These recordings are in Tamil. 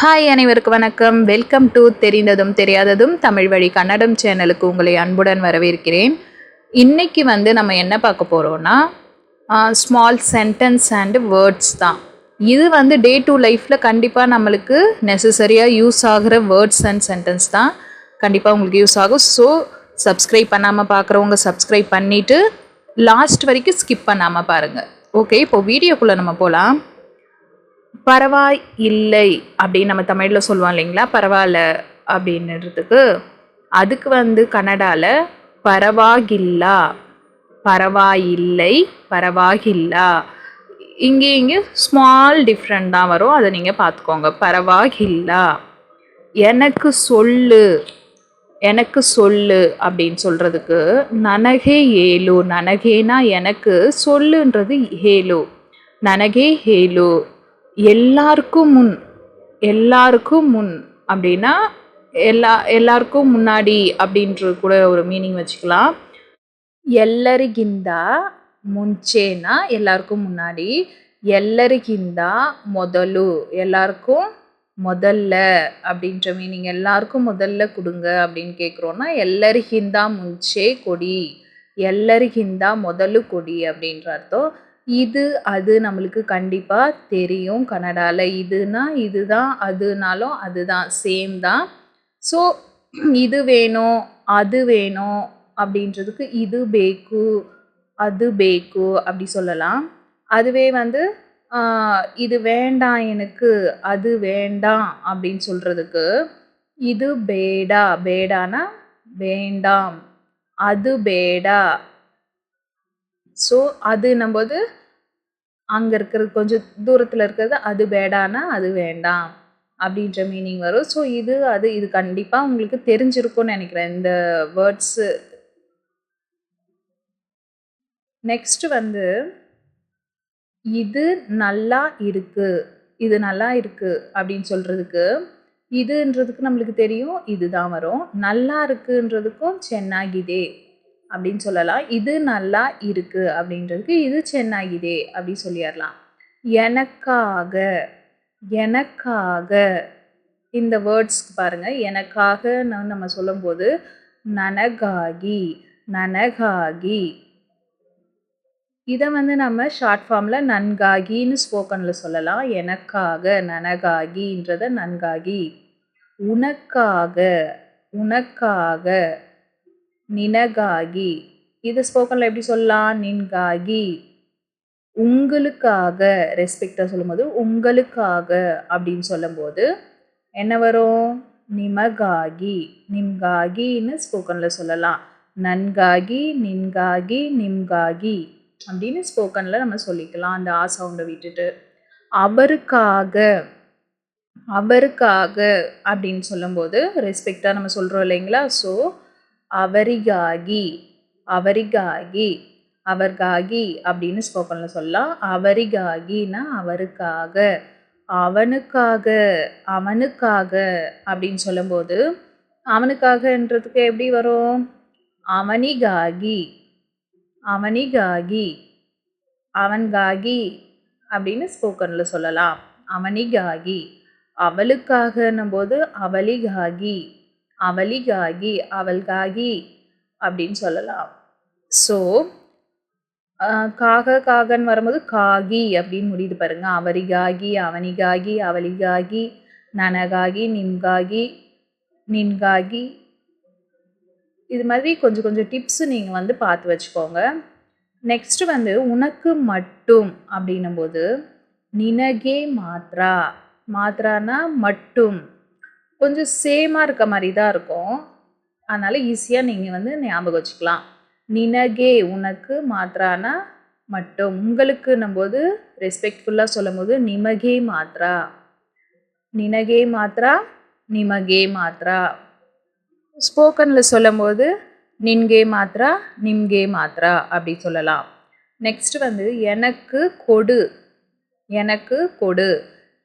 ஹாய் அனைவருக்கு வணக்கம். வெல்கம் டு தெரிந்ததும் தெரியாததும் தமிழ் வழி கன்னடம் சேனலுக்கு உங்களை அன்புடன் வரவேற்கிறேன். இன்றைக்கி வந்து நம்ம என்ன பார்க்க போகிறோன்னா ஸ்மால் சென்டென்ஸ் அண்டு வேர்ட்ஸ் தான். இது வந்து டே டு லைஃப்பில் கண்டிப்பாக நம்மளுக்கு நெசசரியாக யூஸ் ஆகிற வேர்ட்ஸ் அண்ட் சென்டென்ஸ் தான். கண்டிப்பாக உங்களுக்கு யூஸ் ஆகும். ஸோ சப்ஸ்கிரைப் பண்ணாமல் பார்க்குறவங்க சப்ஸ்கிரைப் பண்ணிவிட்டு லாஸ்ட் வரைக்கும் ஸ்கிப் பண்ணாமல் பாருங்கள் ஓகே இப்போ வீடியோக்குள்ளே நம்ம போகலாம் பரவாய் இல்லை அப்படின்னு நம்ம தமிழில் சொல்லுவோம் இல்லைங்களா? பரவாயில்ல அப்படின்றதுக்கு. அதுக்கு வந்து கன்னடாவில் பரவாகில்லா பரவாயில்லை பரவாகில்லா. இங்கே இங்கே ஸ்மால் டிஃப்ரெண்ட் தான் வரும். அதை நீங்கள் பார்த்துக்கோங்க. பரவாகில்லா. எனக்கு சொல்லு எனக்கு சொல்லு அப்படின்னு சொல்கிறதுக்கு நனகே ஏலு நனகேனா எனக்கு சொல்லுன்றது ஹேலு நனகே ஹேலு எல்லாருக்கும் முன் எல்லாருக்கும் முன் அப்படின்னா எல்லா எல்லாருக்கும் முன்னாடி அப்படின்றது கூட ஒரு மீனிங் வச்சுக்கலாம் ಎಲ್ಲರಿಗಿಂತ ಮುಂಚೆನಾ எல்லாருக்கும் முன்னாடி ಎಲ್ಲರಿಗಿಂತ ಮೊದಲು எல்லாருக்கும் முதல்ல அப்படின்ற மீனிங் எல்லாருக்கும் முதல்ல கொடுங்க அப்படின்னு கேட்குறோன்னா ಎಲ್ಲರಿಗಿಂತ ಮುಂಚೆ கொடி ಎಲ್ಲರಿಗಿಂತ ಮೊದಲು கொடி அப்படின்ற அர்த்தம் இது அது நம்மளுக்கு கண்டிப்பாக தெரியும் கன்னடாவில் இதுனா இதுதான் அதுனாலும் அதுதான் சேம் தான். ஸோ இது வேணும் அது வேணும் அப்படின்றதுக்கு இது பேக்கு அது பேக்கு அப்படி சொல்லலாம். அதுவே வந்து இது வேண்டாம் எனக்கு அது வேண்டாம் அப்படின்னு சொல்கிறதுக்கு இது பேடா. பேடானா வேண்டாம் அது பேடா. ஸோ அது நம்போது அங்கே இருக்கிறது கொஞ்சம் தூரத்தில் இருக்கிறது அது பேடானா அது வேண்டாம் அப்படின்ற மீனிங் வரும். ஸோ இது அது இது கண்டிப்பாக உங்களுக்கு தெரிஞ்சிருக்கும்னு நினைக்கிறேன். இந்த வேர்ட்ஸு நெக்ஸ்ட் வந்து இது நல்லா இருக்கு இது நல்லா இருக்கு அப்படின்னு சொல்கிறதுக்கு இதுன்றதுக்கு நம்மளுக்கு தெரியும் இதுதான் வரும். நல்லா இருக்குன்றதுக்கும் சென்னாகிதே அப்படின்னு சொல்லலாம். இது நல்லா இருக்குது அப்படின்றதுக்கு இது சென்னாகிதே அப்படி சொல்லிடலாம். எனக்காக எனக்காக இந்த வேர்ட்ஸ்க்கு பாருங்கள் எனக்காக நம்ம சொல்லும்போது நனகாகி நனகாகி. இதை வந்து நம்ம ஷார்ட் ஃபார்மில் நன்காகின்னு ஸ்போக்கனில் சொல்லலாம். எனக்காக நனகாகின்றத நன்காகி. உனக்காக உனக்காக. நினகாகி. இது ஸ்போக்கனில் எப்படி சொல்லலாம்? நின்காகி. உங்களுக்காக ரெஸ்பெக்டாக சொல்லும்போது உங்களுக்காக அப்படின்னு சொல்லும்போது என்ன வரும்? நிமகாகி. நிம்காகின்னு ஸ்போக்கனில் சொல்லலாம். நன்காகி நின்காகி நிம்காகி அப்படின்னு ஸ்போக்கனில் நம்ம சொல்லிக்கலாம். அந்த ஆ சவுண்டை விட்டுட்டு. அவருக்காக அவருக்காக அப்படின்னு சொல்லும்போது ரெஸ்பெக்டாக நம்ம சொல்கிறோம் இல்லைங்களா? ஸோ அவரிகாகி அவரிகாகி அவர்காகி அப்படின்னு ஸ்போக்கனில் சொல்லலாம். அவரிகாகினா அவருக்காக அவனுக்காக அவனுக்காக அப்படின்னு சொல்லும்போது அவனுக்காகன்றதுக்கு எப்படி வரும்? அவனிகாகி அவனிகாகி அவன்காகி அப்படின்னு ஸ்போக்கனில் சொல்லலாம். அவனிகாகி அவளுக்காகன்னும் போது அவளிகாகி அவளிகாகி அவள்காகி அப்படின்னு சொல்லலாம். ஸோ காக காகன்னு வரும்போது காகி அப்படின்னு முடியுது பாருங்க. அவரிகாகி அவனிகாகி அவளிகாகி நனகாகி நின்காகி நின்காகி. இது மாதிரி கொஞ்சம் கொஞ்சம் டிப்ஸு நீங்கள் வந்து பார்த்து வச்சுக்கோங்க. நெக்ஸ்ட் வந்து உனக்கு மட்டும் அப்படின்னும் போது நினகே மாத்ரா. மாத்ரானா மட்டும். கொஞ்சம் சேமாக இருக்க மாதிரி தான் இருக்கும். அதனால் ஈஸியாக நீங்கள் வந்து ஞாபகம் வச்சுக்கலாம். நினகே உனக்கு மாத்திரானா மட்டும். உங்களுக்குன்னும் போது ரெஸ்பெக்ட்ஃபுல்லாக சொல்லும் போது நிமகே மாத்ரா. நினகே மாத்ரா? நிமகே மாத்ரா. ஸ்போக்கனில் சொல்லும்போது நின்கே மாத்ரா? நிம்கே மாத்ரா? அப்படி சொல்லலாம். நெக்ஸ்ட் வந்து எனக்கு கொடு. எனக்கு கொடு.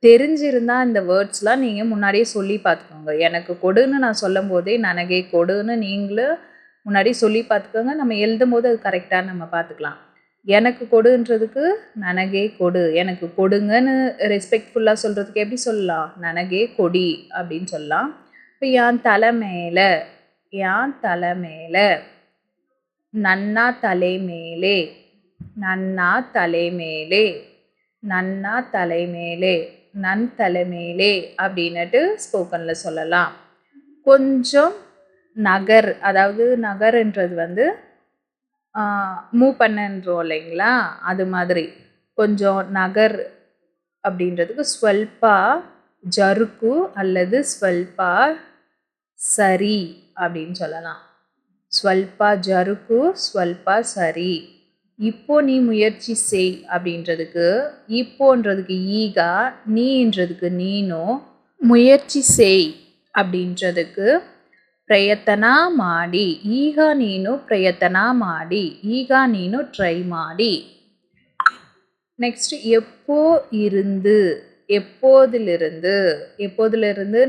தெரிஞ்சிருந்தால் இந்த வேர்ட்ஸ்லாம் நீங்கள் முன்னாடியே சொல்லி பார்த்துக்கோங்க. எனக்கு கொடுன்னு நான் சொல்லும் போதே நனகே கொடுன்னு நீங்களும் முன்னாடி சொல்லி பார்த்துக்கோங்க. நம்ம எழுதும் போது அது கரெக்டாக நம்ம பார்த்துக்கலாம். எனக்கு கொடுன்றதுக்கு நனகே கொடு. எனக்கு கொடுங்கன்னு ரெஸ்பெக்ட்ஃபுல்லாக சொல்கிறதுக்கு எப்படி சொல்லலாம்? நனகே கொடி அப்படின்னு சொல்லலாம். இப்போ என் தலை மேலே என் தலை மேலே நன்னா தலை மேலே நன்னா தலை மேலே நன்னா தலை மேலே நன் தலைமையிலே அப்படின்னுட்டு ஸ்போக்கனில் சொல்லலாம். கொஞ்சம் நகர் அதாவது நகர்ன்றது வந்து மூவ் பண்ணன்றோம் இல்லைங்களா? அது மாதிரி. கொஞ்சம் நகர் அப்படின்றதுக்கு ஸ்வல்பா ஜருக்கு அல்லது ஸ்வல்பா சரி அப்படின்னு சொல்லலாம். ஸ்வல்பா ஜருக்கு ஸ்வல்பா சரி. இப்போ நீ முயற்சி செய் அப்படின்றதுக்கு இப்போன்றதுக்கு ஈகா நீன்றதுக்கு நீனோ முயற்சி செய் அப்படின்றதுக்கு ಪ್ರಯತ್ನ ಮಾಡಿ ಈಗ ನೀನು ಪ್ರಯತ್ನ ಮಾಡಿ ಈಗ ನೀನು ಟ್ರೈ ಮಾಡಿ நெக்ஸ்ட் எப்போ இருந்து எப்போதிலிருந்து எப்போதிலிருந்து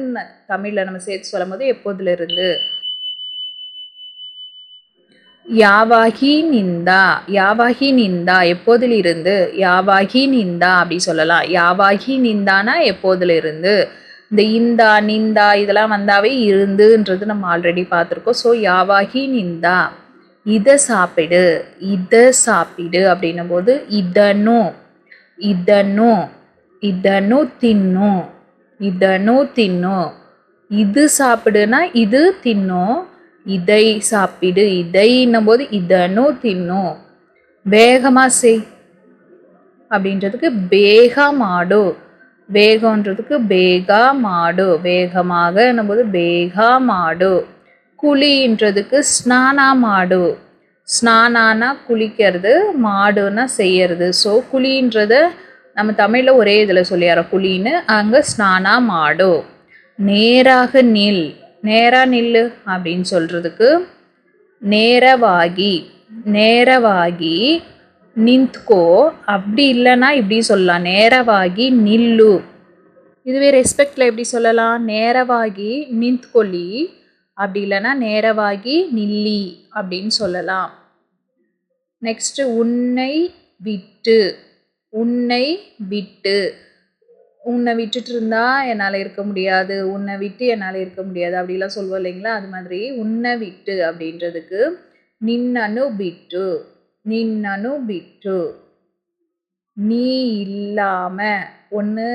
தமிழில் நம்ம சேர்த்து சொல்லும் போது எப்போதிலிருந்து யாவாகி நிந்தா யாவாகி நிந்தா எப்போதிலிருந்து? யாவாகி நிந்தா அப்படி சொல்லலாம். யாவாகி நிந்தானா எப்போதிலிருந்து? இந்த இந்தா நிந்தா இதெல்லாம் வந்தாவே இருந்துன்றது நம்ம ஆல்ரெடி பார்த்துருக்கோம். ஸோ யாவாகி நிந்தா இதை சாப்பிடு இதை சாப்பிடு அப்படின்னும் போது இதனும் இதனும் இதனும் தின்னும் இதனும் தின்னும் இது சாப்பிடுனா இது தின்னும் இதை சாப்பிடு இதைன்னும் போது இதனும் தின்னும் வேகமாக செய். அப்படின்றதுக்கு பேகமாடு வேகன்றதுக்கு பேகா மாடு. வேகமாக என்னும்போது பேகா மாடு. குழின்றதுக்கு ஸ்நானா மாடு. ஸ்நானானா குளிக்கிறது மாடுன்னா செய்யறது. ஸோ குழின்றத நம்ம தமிழில் ஒரே இதில் சொல்லிடுறோம் குழின்னு அங்கே ஸ்நானா மாடு. நேராக நில். நேராக நில்லு அப்படின்னு சொல்கிறதுக்கு நேரவாகி நேரவாகி நிந்த்கோ. அப்படி இல்லைன்னா இப்படி சொல்லலாம். நேரவாகி நில்லு. இதுவே ரெஸ்பெக்டில் எப்படி சொல்லலாம்? நேரவாகி நிந்த்கொல்லி. அப்படி இல்லைன்னா நேரவாகி நில்லி அப்படின்னு சொல்லலாம். நெக்ஸ்ட்டு உன்னை விட்டு உன்னை விட்டு. உன்னை விட்டுட்டு இருந்தா என்னால் இருக்க முடியாது உன்னை விட்டு என்னால் இருக்க முடியாது அப்படிலாம் சொல்லுவோம் இல்லைங்களா? அது மாதிரி உன்னை விட்டு அப்படின்றதுக்கு நின்னனு விட்டு நின்னனு விட்டு. நீ இல்லாமல் ஒன்று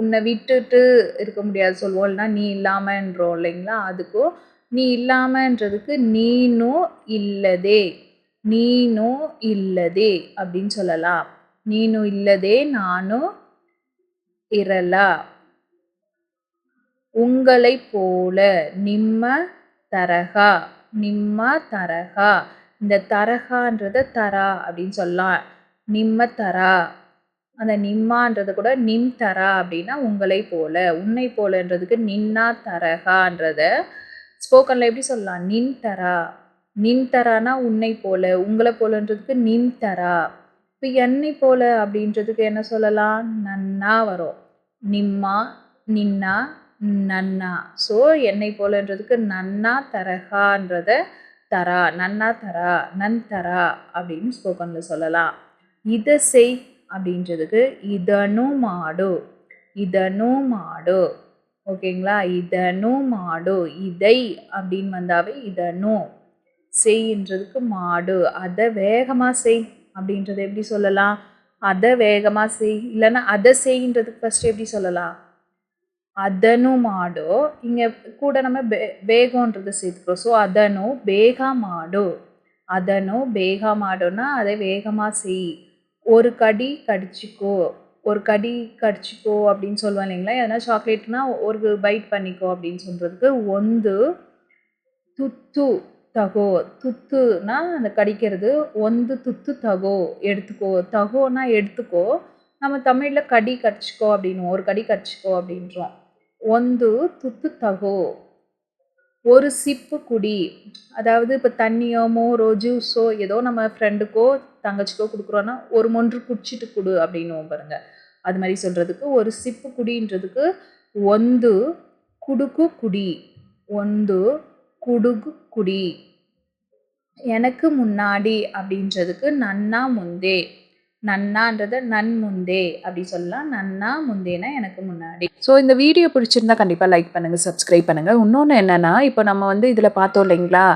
உன்னை விட்டுட்டு இருக்க முடியாது சொல்லுவோம் நீ இல்லாமன்றோம் இல்லைங்களா? அதுக்கும் நீ இல்லாமன்றதுக்கு நீனும் இல்லதே நீனும் இல்லதே அப்படின்னு சொல்லலாம். நீனும் இல்லதே நானும் இரலா உங்களை போல நிம்ம தரகா நிம்ம தரகா. இந்த தரகான்றத தரா அப்படின்னு சொல்லலாம். நிம்ம தரா. அந்த நிம்மான்றது கூட நிம் தரா அப்படின்னா உங்களை போல உன்னை போலன்றதுக்கு நின்னா தரகான்றத ஸ்போக்கனில் எப்படி சொல்லலாம்? நின் தரா. நின் தரானா உன்னை போல உங்களை போலன்றதுக்கு நின் தரா. இப்போ என்னை போல அப்படின்றதுக்கு என்ன சொல்லலாம்? நன்னா வரும். நிம்மா நின்னா நன்னா. ஸோ என்னை போலன்றதுக்கு நன்னா தரகான்றத தரா நன்னா தரா நன் தரா அப்படின்னு ஸ்போக்கனில் சொல்லலாம். இதை செய் அப்படின்றதுக்கு இதனும் மாடு இதனும் மாடு. ஓகேங்களா? இதனும் மாடு இதை அப்படின்னு வந்தாவே இதனும் செய்ன்றதுக்கு மாடு. அதை வேகமாக செய் அப்படின்றத எப்படி சொல்லலாம்? அதை வேகமாக செய் இல்லைன்னா அதை செய்ன்றதுக்கு ஃபஸ்ட்டு எப்படி சொல்லலாம் அதனும் மாடு இங்கே கூட நம்ம பே வேகன்றதை சேர்த்துக்கிறோம் ஸோ அதனும் ಬೇಗ மாடு அதனும் ಬೇಗ மாடுன்னா அதை வேகமாக செய் ஒரு கடி கடிச்சிக்கோ ஒரு கடி கடிச்சிக்கோ அப்படின்னு சொல்லுவோம் இல்லைங்களா எதனா சாக்லேட்னா ஒரு பைட் பண்ணிக்கோ அப்படின்னு சொல்கிறதுக்கு ஒந்து துத்து தகோ துத்துனா அந்த கடிக்கிறது ஒந்து துத்து தகோ எடுத்துக்கோ தகோனா எடுத்துக்கோ நம்ம தமிழில் கடி கடிச்சிக்கோ அப்படின்னு ஒரு கடி கடிச்சிக்கோ அப்படின்றோம் ಒಂದು ತುತ್ತು ತಗೋ ஒரு சிப்பு குடி அதாவது இப்போ தண்ணியோ மோரோ ஜூஸோ ஏதோ நம்ம ஃப்ரெண்டுக்கோ தங்கச்சிக்கோ கொடுக்குறோன்னா ஒரு மொன்று குடிச்சிட்டு கொடு அப்படின்னுவோம் பாருங்க அது மாதிரி சொல்கிறதுக்கு ஒரு சிப்பு குடின்றதுக்கு ஒந்து குடுக்கு குடி ஒந்து குடுகு குடி. எனக்கு முன்னாடி அப்படின்றதுக்கு நன்னா முந்தே. நன்னான்றத நன் முந்தே அப்படி சொல்லலாம். நன்னா முந்தேனா எனக்கு முன்னாடி. ஸோ இந்த வீடியோ பிடிச்சிருந்தா கண்டிப்பாக லைக் பண்ணுங்கள் சப்ஸ்கிரைப் பண்ணுங்கள் இன்னொன்று என்னென்னா இப்போ நம்ம வந்து இதில் பார்த்தோம் இல்லைங்களா?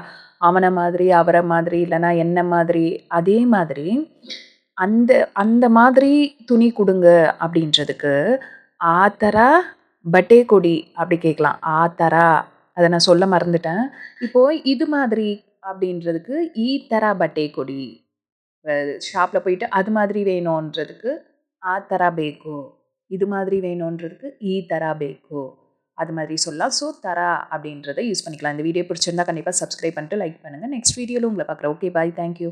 அவனை மாதிரி அவரை மாதிரி இல்லைன்னா என்ன மாதிரி அதே மாதிரி அந்த அந்த மாதிரி துணி கொடுங்க அப்படின்றதுக்கு ஆத்தரா பட்டே கொடி அப்படி கேட்கலாம். ஆத்தரா. அதை நான் சொல்ல மறந்துட்டேன். இப்போ இது மாதிரி அப்படின்றதுக்கு ஈ தரா பட்டே கொடி ஷாப்பில் போயிட்டு அது மாதிரி வேணுன்றதுக்கு ஆ தரா பேக்கோ இது மாதிரி வேணுன்றதுக்கு ஈ தரா பேக்கோ அது மாதிரி சொல்லலாம். ஸோ தரா அப்படின்றத யூஸ் பண்ணிக்கலாம். இந்த வீடியோ பிடிச்சிருந்தா கண்டிப்பாக சப்ஸ்கிரைப் பண்ணிட்டு லைக் பண்ணுங்கள் நெக்ஸ்ட் வீடியோவில் உங்களை பார்க்குறேன். Okay bye. Thank you.